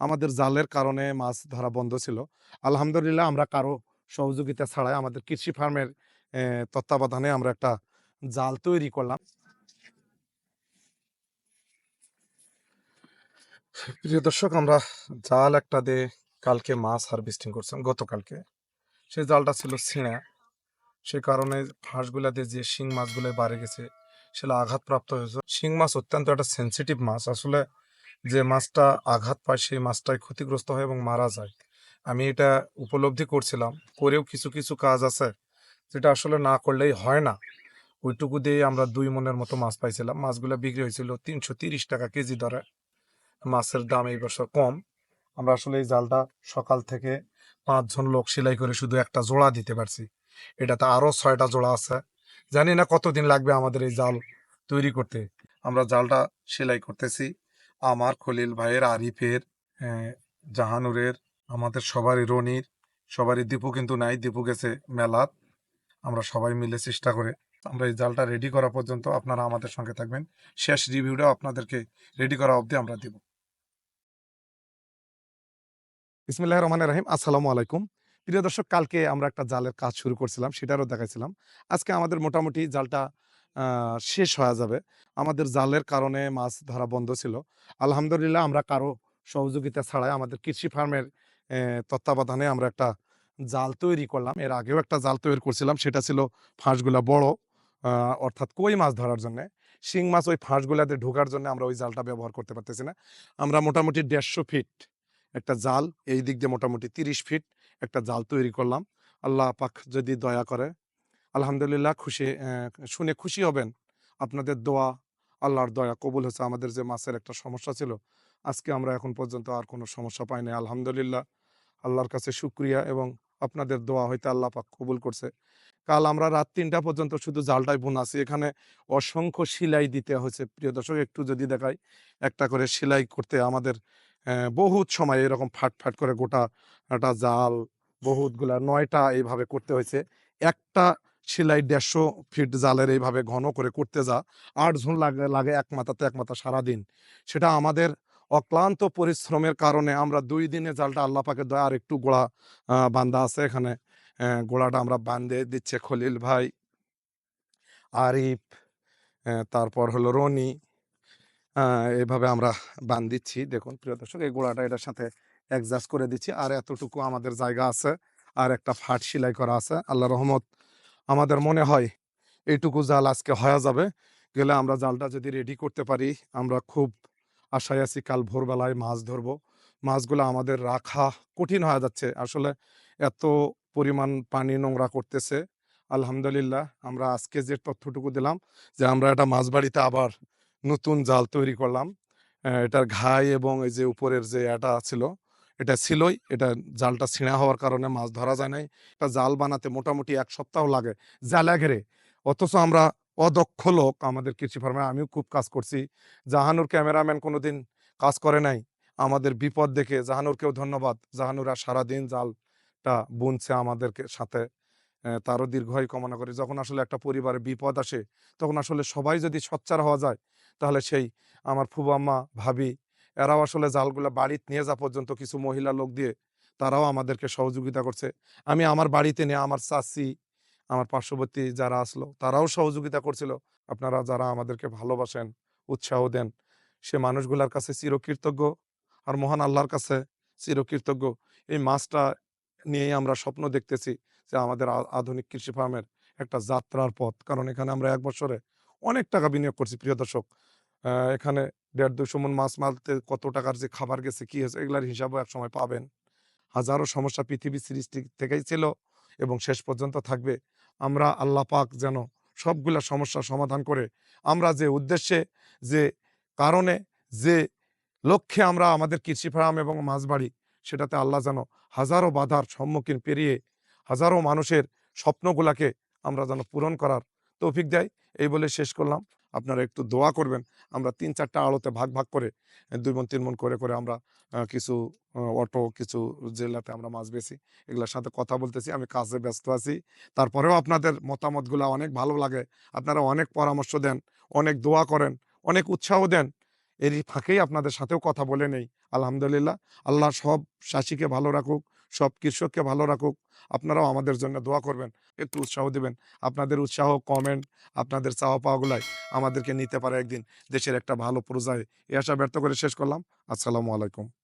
আমাদের জালের কারণে মাছ ধরা বন্ধ ছিল। আলহামদুলিল্লাহ, আমরা কারও সহযোগিতা ছাড়াই আমাদের কৃষি ফার্মের তত্ত্বাবধানে আমরা একটা জাল তৈরি করলাম। প্রিয় দর্শক, আমরা জাল একটা দিয়ে কালকে মাছ হারভেস্টিং করছিলাম, গতকালকে। সেই জালটা ছিল ছিঁড়া। সে কারণে ফাঁসগুলা দিয়ে যে শিং মাছগুলো বাড়ে গেছে সেটা আঘাতপ্রাপ্ত হয়েছে। শিং মাছ অত্যন্ত একটা সেন্সিটিভ মাছ। আসলে যে মাছটা আঘাত পায়, সেই মাছটাই ক্ষতিগ্রস্ত হয় এবং মারা যায়। আমি এটা উপলব্ধি করছিলাম। করেও কিছু কিছু কাজ আছে যেটা আসলে না করলেই হয় না। ওইটুকু দিয়ে আমরা দুই মনের মতো মাছ পাইছিলাম। মাছগুলো বিক্রি হয়েছিল তিনশো তিরিশ টাকা কেজি দরে। মাছের দাম এই বছর কম। আমরা আসলে এই জালটা সকাল থেকে পাঁচজন লোক সেলাই করে শুধু একটা জোড়া দিতে পারছি। এটাতে আরও ছয়টা জোড়া আছে। জানি না কতদিন লাগবে আমাদের এই জাল তৈরি করতে। আমরা জালটা সেলাই করতেছি। আমার খলিল ভাইয়ের আরিফের আহ, জাহানুরের আমাদের সবারই রনির সবারই দীপু কিন্তু নাই দীপু গেছে মেলাত। আমরা সবাই মিলে চেষ্টা করে আমরা এই জালটা রেডি করা পর্যন্ত আপনারা আমাদের সঙ্গে থাকবেন। শেষ রিভিউটাও আপনাদেরকে রেডি করা অবধি আমরা দিব। ইসমিল্লাহ রহমান রাহিম আসসালামু আলাইকুম। প্রিয় দর্শক কালকে আমরা একটা জালের কাজ শুরু করছিলাম সেটারও দেখাইছিলাম। আজকে আমাদের মোটামুটি জালটা শেষ হয়ে যাবে। আমাদের জালের কারণে মাছ ধরা বন্ধ ছিল। আলহামদুলিল্লাহ আমরা কারও সহযোগিতা ছাড়াই আমাদের কৃষি ফার্মের তত্ত্বাবধানে আমরা একটা জাল তৈরি করলাম। এর আগেও একটা জাল তৈরি করছিলাম। সেটা ছিল ফাঁসগুলা বড় অর্থাৎ কই মাছ ধরার জন্য। শিং মাছ ওই ফাঁসগুলাতে ঢোকার জন্য আমরা ওই জালটা ব্যবহার করতে পারতেছি না। আমরা মোটামুটি দেড়শো ফিট একটা জাল, এই দিক দিয়ে মোটামুটি তিরিশ ফিট একটা জাল তৈরি করলাম। আল্লাহ পাক যদি দয়া করে আলহামদুলিল্লাহ খুশি শুনে খুশি হবেন। আপনাদের দোয়া আল্লাহর দয়া কবুল হয়েছে। আমাদের যে মাছের একটা সমস্যা ছিল, আজকে আমরা এখন পর্যন্ত আর কোনো সমস্যা পাইনি আলহামদুলিল্লাহ, আল্লাহর কাছে শুক্রিয়া এবং আপনাদের দোয়া হইতে আল্লাহ পাক কবুল করছে। কাল আমরা রাত তিনটা পর্যন্ত শুধু জালটাই বোনা আছি। এখানে অসংখ্য সেলাই দিতে হয়েছে। প্রিয় দর্শক, একটু যদি দেখাই, একটা করে সেলাই করতে আমাদের বহুত সময় এরকম ফাট ফাট করে গোটা, একটা জাল, বহুতগুলা, নয়টা এইভাবে করতে হয়েছে। একটা সেলাই দেড়শো ফিট জালের এইভাবে ঘন করে করতে যা আট ঝুন লাগে লাগে এক মাথাতে এক মাথা সারাদিন। সেটা আমাদের অক্লান্ত পরিশ্রমের কারণে আমরা দুই দিনে জালটা আল্লাহ পাকে দয়া আর একটু গোড়া বান্ধা আছে এখানে। গোড়াটা আমরা বান্ধে দিচ্ছে খলিল ভাই আরিফ তারপর হলো রনি আহ, এইভাবে আমরা বান দিচ্ছি দেখুন প্রিয় দর্শক এই গোড়াটা এটার সাথে অ্যাডজাস্ট করে দিচ্ছি। আর এতটুকু আমাদের জায়গা আছে। আর একটা ফাট সেলাই করা আছে। আল্লাহ রহমত আমাদের মনে হয় এইটুকু জাল আজকে হয়ে যাবে। গেলে আমরা জালটা যদি রেডি করতে পারি, আমরা খুব আশায় আছি কাল ভোরবেলায় মাছ ধরবো। মাছগুলো আমাদের রাখা কঠিন হয়ে যাচ্ছে। আসলে এত পরিমাণ পানি নোংরা করতেছে। আলহামদুলিল্লাহ, আমরা আজকে যে তথ্যটুকু দিলাম যে আমরা একটা মাছ বাড়িতে আবার নতুন জাল তৈরি করলাম। এটার ঘাই এবং এই যে উপরের যে এটা ছিল এটা ছিলই, এটা জালটা ছিঁড়া হওয়ার কারণে মাছ ধরা যায় নাই। এটা জাল বানাতে মোটামুটি এক সপ্তাহ লাগে জালা ঘেরে। অথচ আমরা অদক্ষ লোক আমাদের কৃষি ফার্মে, আমিও খুব কাজ করছি। জাহানুর ক্যামেরাম্যান কোনোদিন কাজ করে নাই। আমাদের বিপদ দেখে জাহানুরকেও ধন্যবাদ। জাহানুরা সারাদিন জালটা বুনছে আমাদেরকে সাথে তারও দীর্ঘায়ু কামনা করি। যখন আসলে একটা পরিবারে বিপদ আসে, তখন আসলে সবাই যদি সচ্চার হওয়া যায়, তাহলে সেই আমার ফুবাম্মা ভাবি এরাও আসলে জালগুলা বাড়িতে নিয়ে যা পর্যন্ত কিছু মহিলা লোক দিয়ে তারাও আমাদেরকে সহযোগিতা করছে। আমি আমার বাড়িতে নিয়ে আমার চাচি, আমার পার্শ্ববর্তী যারা আসলো, তারাও সহযোগিতা করছিল। আপনারা যারা আমাদেরকে ভালোবাসেন, উৎসাহ দেন, সে মানুষগুলার কাছে চিরকৃতজ্ঞ আর মহান আল্লাহর কাছে চিরকৃতজ্ঞ। এই মাছটা নিয়েই আমরা স্বপ্ন দেখতেছি যে আমাদের আধুনিক কৃষি ফার্মের একটা যাত্রার পথ। কারণ এখানে আমরা এক বছরে অনেক টাকা বিনিয়োগ করছি, প্রিয় দর্শক। এখানে দেড় দুশো মন মাছ মারতে কত টাকার যে খাবার গেছে, কি হয়েছে, এগুলার হিসাবও এক সময় পাবেন। হাজারো সমস্যা পৃথিবী সৃষ্টি থেকেই ছিল এবং শেষ পর্যন্ত থাকবে। আমরা আল্লাহ পাক যেন সবগুলা সমস্যার সমাধান করে, আমরা যে উদ্দেশ্যে, যে কারণে, যে লক্ষ্যে আমরা আমাদের কৃষি ফার্ম এবং মাছ বাড়ি, সেটাতে আল্লাহ যেন হাজারো বাধার সম্মুখীন পেরিয়ে, হাজারো মানুষের স্বপ্নগুলাকে আমরা যেন পূরণ করার তৌফিক দেয়। এই বলে শেষ করলাম। আপনারা একটু দোয়া করবেন। আমরা তিন চারটা আলোতে ভাগ ভাগ করে দুই মন, তিন মন করে করে আমরা কিছু অটো, কিছু জেলাতে আমরা মাছ বেছি এগুলোর সাথে কথা বলতেছি, আমি কাজে ব্যস্ত আছি। তারপরেও আপনাদের মতামতগুলো অনেক ভালো লাগে, আপনারা অনেক পরামর্শ দেন, অনেক দোয়া করেন, অনেক উৎসাহ দেন, এরই ফাঁকেই আপনাদের সাথেও কথা বলে নেই, আলহামদুলিল্লাহ। আল্লাহ সব চাষিকে ভালো রাখুক সব কৃষককে ভালো রাখুক। আপনারাও আমাদের জন্য দোয়া করবেন, একটু উৎসাহ দেবেন। আপনাদের উৎসাহ কমেন্ট আপনাদের চাওয়া পাওয়াগুলাই আমাদেরকে নিতে পারে একদিন। দেশের একটা ভালো পর্যায়ে এ আশা ব্যর্থ করে শেষ করলাম। আসসালামু আলাইকুম।